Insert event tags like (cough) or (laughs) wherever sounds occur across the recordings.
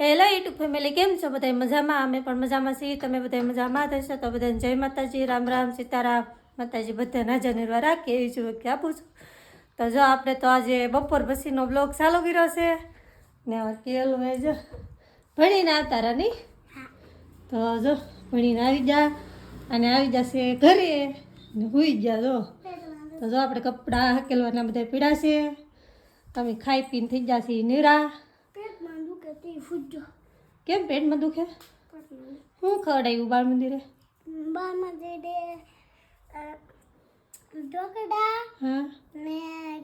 Hello YouTube family કેમ છો? બધા મજામાં? અમે પણ મજામાં છીએ. તમે બધા મજામાં થશો તો બધાને જય માતાજી, રામ રામ, સીતારામ. માતાજી બધા નાજા નિર્વા રાખીએ એવી કે આપું છું. તો જો આપણે તો આજે બપોર પછીનો બ્લોગ ચાલુ કર્યો છે. ને કેલું મેં જો, ભણીને આવતા રહ્યા નહીં? તો જો, ભણીને આવી જા. અને આવી જશે ઘરે. ને હુઈ જા જો. તો જો આપણે કપડાં હકેલવાના બધા પીડા છે. તમે ખાઈ પીને થઈ જશે નિરા પેટમાં દુખે તે ફૂટજો કેમ પેટમાં દુખે? શું ખવડાવ્યું બાળ મંદિરે? બાળ મંદિરે ઢોકળા હા. ને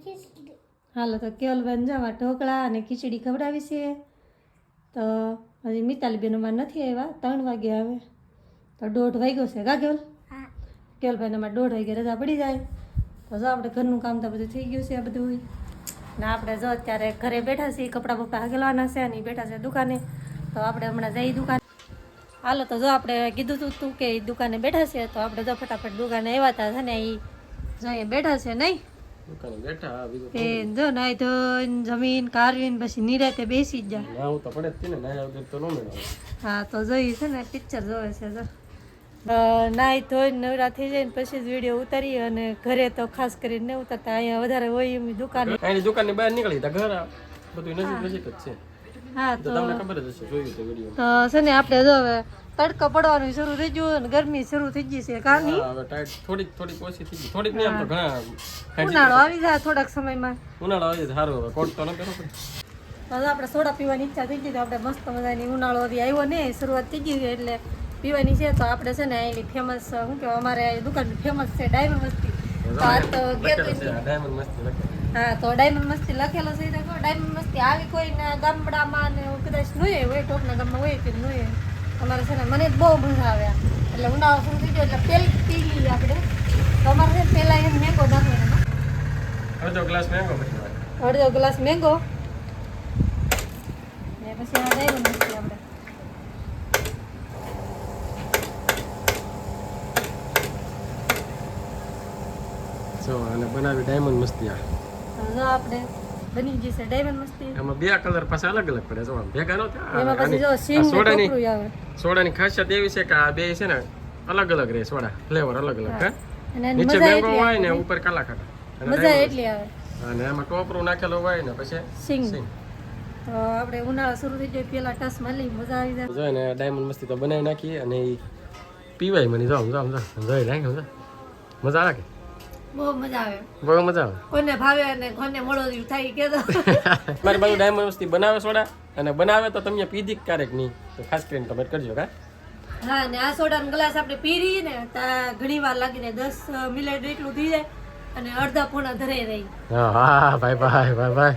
ખીચડી. હાલો તો કેવલ બેન જવા ઢોકળા અને ખીચડી ખવડાવી છે. તો હજી મિતાલીબેન અમારે નથી આવ્યા ત્રણ વાગે આવે. તો દોઢ વાગ્યો છે કા કેવલ? હા. કેવલભાઈ અમારે દોઢ વાગે રજા પડી જાય. તો જો આપણે ઘરનું કામ તો બધું થઈ ગયું છે આ બધું. ને આપણે જો અત્યારે ઘરે બેઠા છીએ કપડાં બપડા હગલવાના છે અને બેઠા છે દુકાને. તો આપણે હમણાં જઈ દુકાન. હાલો તો જો આપણે કીધું તું તું કે દુકાને બેઠા છે તો આપણે જો ફટાફટ દુકાને આવ્યા હતા છે ને એ જો બેઠા છે નહીં? દુકાને બેઠા આ જો નાઈ ધોઈને જમીન કારવીને પછી નિરાતે બેસી જ જાય હું તો પડે જ ને ના તો નો મેળવે હા તો જોઈ છે ને પિક્ચર જોવે છે જો. અ, નાઈ ધોઈને નવરા થઈ જાય ને પછી જ વીડિયો ઉતારી અને ઘરે તો ખાસ કરીને નહીં ઉતારતા અહીંયા વધારે હોય એમ દુકાન. અહીંની દુકાનની બહાર નીકળી તા ઘર બધું નજીક નજીક જ છે. હા તો તમને ખબર જ હશે જોયું તો વીડિયો. તો છે ને આપણે જો હવે તડકો પડવાનું શરૂ થઈ ગયું અને ગરમી શરૂ થઈ ગઈ છે કાની હવે ટાઈટ થોડીક થોડીક ઓછી થઈ ગઈ. થોડીક નહીં આમ તો ઘણા ઉનાળો આવી જાય થોડાક સમયમાં. ઉનાળો આવી જાય સારું હવે કોટ તો ન પહેરો હવે આપણે સોડા પીવાની ઈચ્છા થઈ ગઈ તો આપણે મસ્ત મજાની ઉનાળો આવી આવ્યો ને શરૂઆત થઈ ગઈ એટલે પીવાની છે તો આપણે છે ને અહીંની ફેમસ શું કહેવાય અમારે દુકાન ફેમસ છે ડાયમંડ મસ્તી. તો આ તો ડાયમંડ મસ્તી હા તો ડાયમંડ મસ્તી લખેલો છે તો ડાયમંડ મસ્તી આવી કોઈના ગામડામાં ને કદાચ નોય હોય ટોપના ગામમાં હોય કે નોય અમારે છે ને મને બહુ મજા આવે એટલે ઉનાળો શરૂ થઈ ગયો એટલે પેલી પી લઈએ આપણે. તો અમારે છે પહેલા એમ મેંગો નાખવાનો. અડધો ગ્લાસ મેંગો પછી અડધો ગ્લાસ મેંગો ને પછી આ ડાયમંડ મસ્તી આપણે. જો અને બનાવી ડાયમંડ મસ્તી આ આપણે બની ડાયમંડ મસ્તી એમાં બે કલર પાછા અલગ અલગ પડે જો ભેગા નો એમાં પછી જો આ સોડાની સોડાની ખાસિયત એવી છે કે આ બે છે ને અલગ અલગ રહે સોડા ફ્લેવર અલગ અલગ હે નીચે મેંગો હોય ને ઉપર કાલા અને મજા diamond એટલી આવે અને એમાં ટોપરું નાખેલું હોય ને પછી સિંગ તો આપણે ઉનાળો શરૂ થઈ ગયો પેલા ટસ મળી મજા આવી જાય જો ને ડાયમંડ મસ્તી તો બનાવી નાખી અને પીવાય મને જાઉં જો જાઉં જોઈ નાખ મજા આવે બહુ મજા આવે. બહુ મજા આવે? કોને ભાવે અને કોને મળો થાય કે તો (laughs) મારી બાજુ ડાયમંડ વસ્તી બનાવે સોડા અને બનાવે તો તમે પીધી ક્યારેક નહીં. તો ખાસ કરીને તમે કરજો કા હા ને આ સોડાનો ગ્લાસ આપણે પીરી ને ઘણી વાર લાગીને દસ મિનિટ એટલું થઈ જાય અને અડધા પોણા ધરે રહી. હા હા ભાઈ ભાઈ ભાઈ ભાઈ.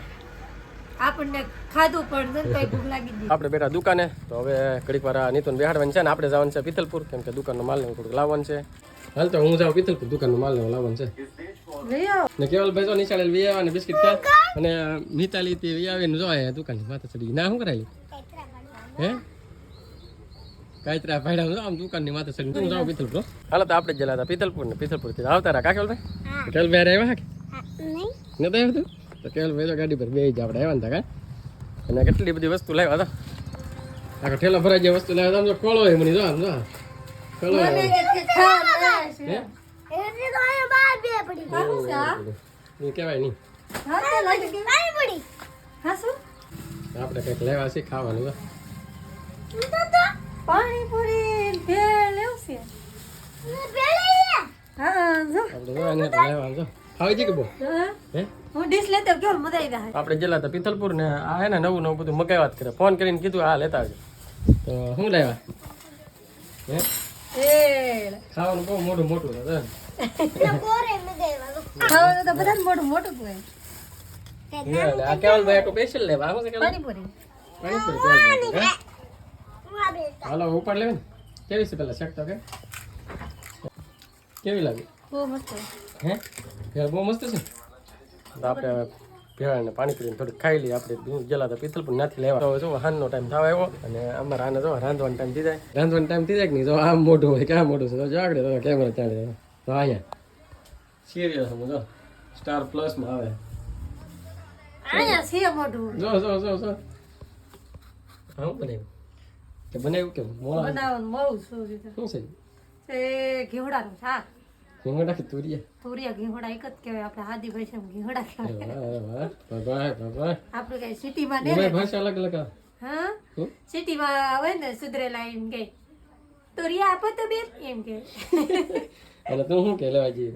આપણને ખાધું પણ ને ભૂખ લાગી ગઈ. આપણે બેઠા દુકાને તો હવે ઘડીક વાર નીતુન નીતુને બેહાડવાનું છે ને આપણે જવાનું છે પિથલપુર કેમ કે દુકાનનો માલ ને થોડુંક લાવવાનું છે. હાલ તો હું જાઉં કે દુકાનનો માલ લેવા લાવવાનું છે. ને કેવલ ભાઈ તો નિશાળે લઈ આવ્યા બિસ્કિટ ખા અને મિતાલી તે લઈ આવીને જો આયા દુકાન માથે ચડી ના શું કરાયેલી હે? કાયતરા ભાઈડા જો આમ દુકાનની માથે ચડી હું જાવ પિથલપુર હાલ તો આપણે જલા હતા પિથલપુર ને પિથલપુરથી. આવતા રહ્યા કા કેવલભાઈ કેવલભાઈ હારે આવ્યા કે? નહીં. નતા આવ્યું તું? તો કેવલભાઈ તો ગાડી પર બે જ આપણે આવ્યા ને તા કા અને કેટલી બધી વસ્તુ લાવ્યા હતા? આખો ઠેલો ભરાઈ જે વસ્તુ લાવ્યા હતા. આમ જો કોળો એ મને જો આમ જો શું આપણે કંઈક લેવા છે ખાવાનું પાણીપુરી ભેળ એવું છે? પેલી હા જો. આપણે ગયેલા હતા પિથલપુર ને આ હે ને નવું નવું બધું મગાવ્યા વાત કરે. ફોન કરીને કીધું આ લેતા આવજો. તો શું લેવા? હે? ભેળ ખાવાનું બહુ મોટું મોટું મગાવ્યા ખાવાનું તો બધાને મોટું મોટું હોય. છે હાલો ઉપર લેવે ને. કેવી છે પેલા શેક તો કે? કેવી લાગી? બહુ મસ્ત. હે? બહુ મસ્ત છે? આપણે ભેળ ને પાણી પીને થોડુંક ખાઈ લઈએ. આપણે ગયેલા હતા પણ નથી લેવા. તો જો હાનનો ટાઈમ થવા આવ્યો અને અમારા આને જો રાંધવાનો ટાઈમ થઈ જાય. રાંધવાનો ટાઈમ થઈ જાય કે નહીં? જો આમ મોઢું હોય ક્યાં મોઢું છે? તો જો આગળ તો કેમેરા ચાલે. તો અહીંયા. સિરિયસ જો. સ્ટાર પ્લસમાં આવે. અહીંયા છે મોઢું. જો જો જો જો. હા બનાવ્યું? કે બનાવ્યું કે મોળા બનાવવાનું બહુ શું છે. શું છે? તે ઘેવડાનું શાક. રીંગણ કે તુરિયા? તુરિયા ઘીંગડા એક જ કહેવાય. આપણે આદિ ભાષામાં ઘીંગડા કહેવાય. આપણે કઈ સિટીમાં ને ભાષા અલગ અલગ હા? સિટીમાં હોય ને સુધરેલા એમ કે તુરિયા આપો તો બેન એમ કે. એટલે તું શું કે લેવા જઈએ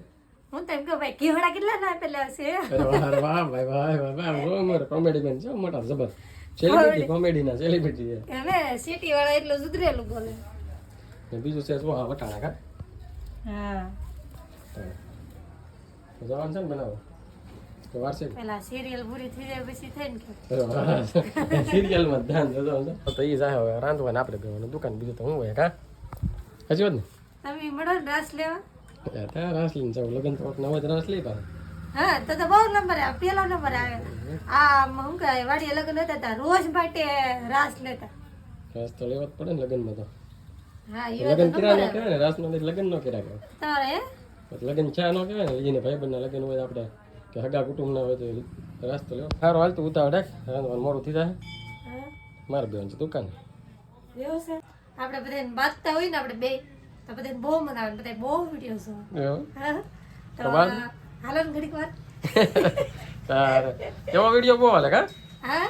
હું તેમ કે ભાઈ ઘીંગડા કેટલા ના પેલા છે અરે વાહ વાહ ભાઈ વાહ વાહ વાહ. બહુ કોમેડી બેન છે મોટા જબર. સેલિબ્રિટી કોમેડી ના સેલિબ્રિટી છે. અને સિટી વાળા એટલું સુધરેલું બોલે. ને બીજું છે શું? હા વટાણા કા? હા. જવાનું છે ને બનાવો તો વારસે પેલા સિરિયલ પૂરી થઈ જાય પછી થઈને ને કે સિરિયલમાં (laughs) ધ્યાન દેવાનું છે. તો એ જાય હવે રાંધવાને આપણે બેવાનું દુકાન બીજું તો હું હોય કા? હજી વાત ને તમે મળો ને રાસ લેવા. ત્યાં રાસ લઈને જાવ લગ્ન તો નવો જ રાસ લઈ પાછા. હા તો તો બહુ નંબર આવે પેલો નંબર આવે. આ શું કહેવાય વાડી લગ્ન હતા તા રોજ માટે રાસ લેતા. રાસ તો લેવા જ પડે ને લગ્નમાં તો. હા એ લગ્ન કર્યા ન રાસ નો લગ્ન ન કર્યા કે તારે હે? લગ્ન ચા ન કહેવાય ને એને ભાઈ બંને લગ્ન હોય આપણે કે હગા કુટુંબ ના હોય તો રાસ્તો લેવો સારું હાલ તો ઉતાવળ રાખ. મોડું થઈ જાય. હા? મારે બેન છે દુકાન. આપણે બધાને બાંધતા હોય ને આપણે બે. તો બધાને બહુ મજા આવે બધા બહુ વીડિયો તો હાલો ને ઘડીક વાર. (laughs) સારું એવો વીડિયો બહુ હાલે કા? હા?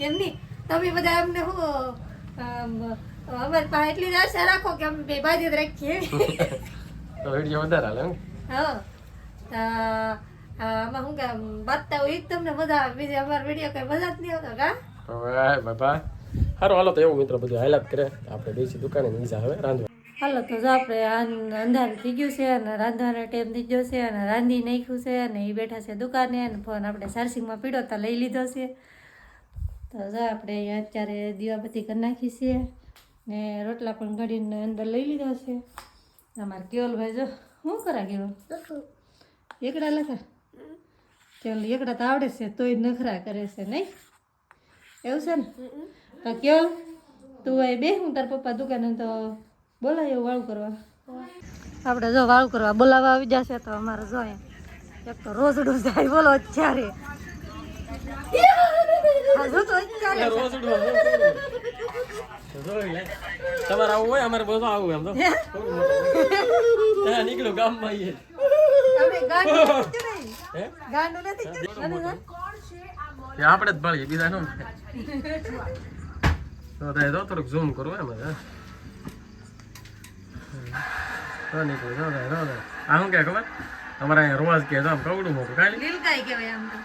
એમ નહીં. તમે બધા અમને આમ, અમારી પાસે એટલી જ આશા રાખો કે અમે બે બાજુ રાખીએ. (laughs) તો વીડિયો વધારે હાલે? હા તો આમાં હું કે બતાવું એ જ તમને મજા આવે બીજી અમારો વીડિયો કઈ મજા જ નહીં આવતો કા હવે બાપા સારું હાલો તો એવું મિત્રો બધું હાલાત કરે આપણે દેશી દુકાને નીચે હવે રાંધવા હાલો તો જો આપણે અંધારું થઈ ગયું છે અને રાંધવાનો ટાઈમ થઈ ગયો છે અને રાંધી નાખ્યું છે અને એ બેઠા છે દુકાને અને ફોન આપણે ચાર્જિંગમાં પીડો તો લઈ લીધો છે તો જો આપણે અત્યારે દીવાબત્તી કરી નાખી છે ને રોટલા પણ ઘડીને અંદર લઈ લીધા છે અમારે કેવલભાઈ જો શું કરા કેવલ? એકડા લખા? કેવલ એકડા તો આવડે છે તોય નખરા કરે છે નહીં? એવું છે ને? તો કેવલ તું એ બે હું તાર પપ્પા દુકાને તો બોલાય એવું વાળું કરવા. આપણે જો વાળું કરવા બોલાવવા આવી જશે તો અમારે જો એક તો રોજડું જાય બોલો અત્યારે. તમારે આવું હોય અમારે બધું આવું એમ તો. ત્યાં નીકળ્યો ગામમાં આવીએ. આપણે જ ભાળીએ બીજા શું તો થોડુંક ઝૂમ કરવું એમ જ, તો નીકળ્યું તો થાય તો આ શું કે ખબર? અમારે અહીંયા રોજ કે આમ કવડું મોટું ખાલી કહેવાય આમ તો.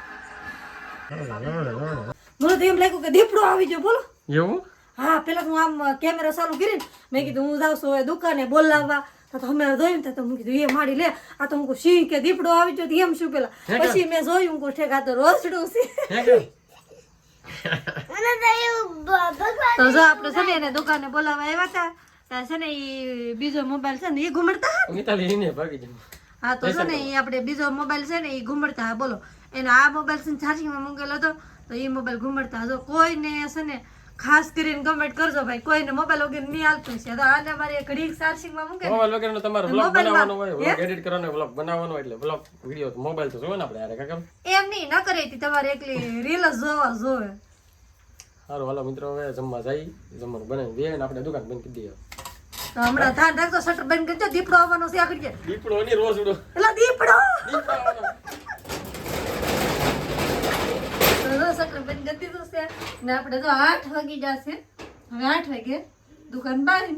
મને તો એમ લાગ્યું કે દીપડો આવી ગયો બોલો. એવું? હા પેલા તો હું આમ કેમેરા ચાલુ કરીને મેં કીધું હું જાઉં છું દુકાને બોલાવવા. તો તો અમે જોયું તો હું કીધું એ મારી લે. આ તો હું સિંહ કે દીપડો આવી ગયો એમ શું પેલા? પછી મેં જોયું હું ઠેક આ તો રોજડું છે. તો જો આપણે છે ને એને દુકાને બોલાવવા આવ્યા હતા ત્યાં છે ને એ બીજો મોબાઈલ છે ને એ ઘુમડતા હા તો છે ને એ આપણે બીજો મોબાઈલ છે ને એ ઘુમડતા હા બોલો. એનો આ મોબાઈલ છે ને ચાર્જિંગમાં મૂકેલો હતો તો એ મોબાઈલ ઘુમડતા હતો. કોઈને છે ને ખાસ કરીને કમેન્ટ કરજો ભાઈ. કોઈને મોબાઈલ વગેરે નહીં હાલતું છે. તો આને મારે ઘડી ચાર્જિંગમાં મૂકે મોબાઈલ વગેરેનો તમારે બ્લોગ બનાવવાનો હોય બ્લોગ એડિટ કરવાનો બ્લોગ બનાવવાનો એટલે બ્લોગ વિડિયો મોબાઈલ તો જોવે ને આપણે યાર કાકા. એમ નહીં ન કરે તી તમારે એકલી રીલ જ જોવા જોવે. સારું હાલો મિત્રો હવે જમવા જાય જમવાનું બનાવી દે ને આપણે દુકાન બંધ કરી દઈએ. હમણાં ધ્યાન રાખજો શટર બંધ કરજો દીપડો આવવાનો છે આગળ દીપડો ની રોજ ઉડો. એટલે દીપડો. દીપડો આવવાનો. તો જો કરી દીધું ને આપણે તો આઠ વાગી જશે. હવે આઠ વાગે દુકાન બારી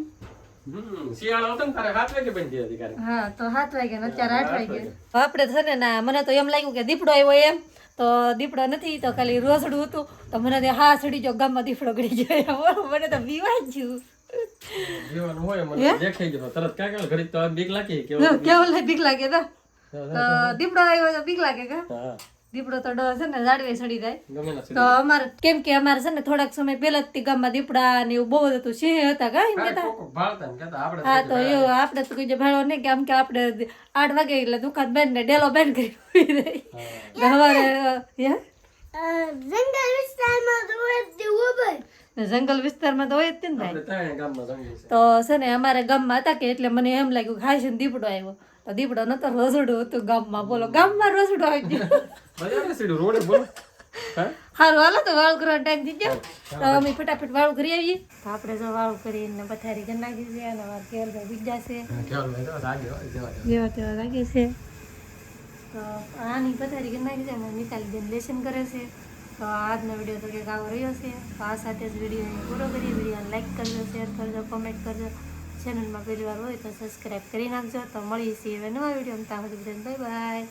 આપણે છે ને મને તો એમ લાગ્યું કે દીપડો આવ્યો એમ. તો દીપડો નથી તો ખાલી રોસડું હતું. તો મને તો હા સડી જો ગામમાં દીપડો ગળી જાય (laughs) મને તો બીવાય ગયું. જીવન હોય મને દેખાઈ ગયો તરત ક્યાં કેવું લાગી બીક લાગે તો? દીપડો આવ્યો બીક લાગે કા? હા. દીપડો તો ડર છે ને ઝાડવે સડી જાય. તો અમારે કેમ કે અમારે છે ને થોડાક સમય પહેલા જ તે ગામમાં દીપડા ને એવું બહુ હતું. સિંહ હતા કા એમ આપણે હા તો એ આપણે તો કોઈ ભાડો નહીં કે આમ કે આપણે આઠ વાગે એટલે દુકાન બંધ ને ડેલો બંધ કરી ઊભી રહી હવારે હે? જંગલ વિસ્તારમાં જંગલ વિસ્તારમાં તો હોય જ ને ભાઈ તો છે ને અમારે ગામમાં હતા કે એટલે મને એમ લાગ્યું કે છે ને દીપડો આવ્યો. તો દીપડો નતો રસોડું હતું ગામમાં. બોલો ગામમાં રસોડું આવી ગયું. હારું રોડે બોલો. સારું હાલો તો વાળું કરવાનો ટાઈમ થઈ ગયો. તો અમે ફટાફટ વાળું કરી આવીએ. તો આપણે જો વાળું કરીને પથારી કરી નાખી છે અને અમારા કેવલભાઈ બીજા છે. જેવા તેવા. લાગે છે. તો આની પથારી કરી નાખી છે અને નિકાલી બેન લેસન કરે છે. તો આજનો વીડિયો તો કંઈક આવો રહ્યો છે. તો આ સાથે જ વીડિયો પૂરો કરીએ. વિડીયોને લાઈક કરજો શેર કરજો કોમેન્ટ કરજો. ચેનલમાં પહેલી વાર હોય તો સબસ્ક્રાઈબ કરી નાખજો. તો મળીએ છીએ હવે નવા વીડિયો ત્યાં સુધી બાય બાય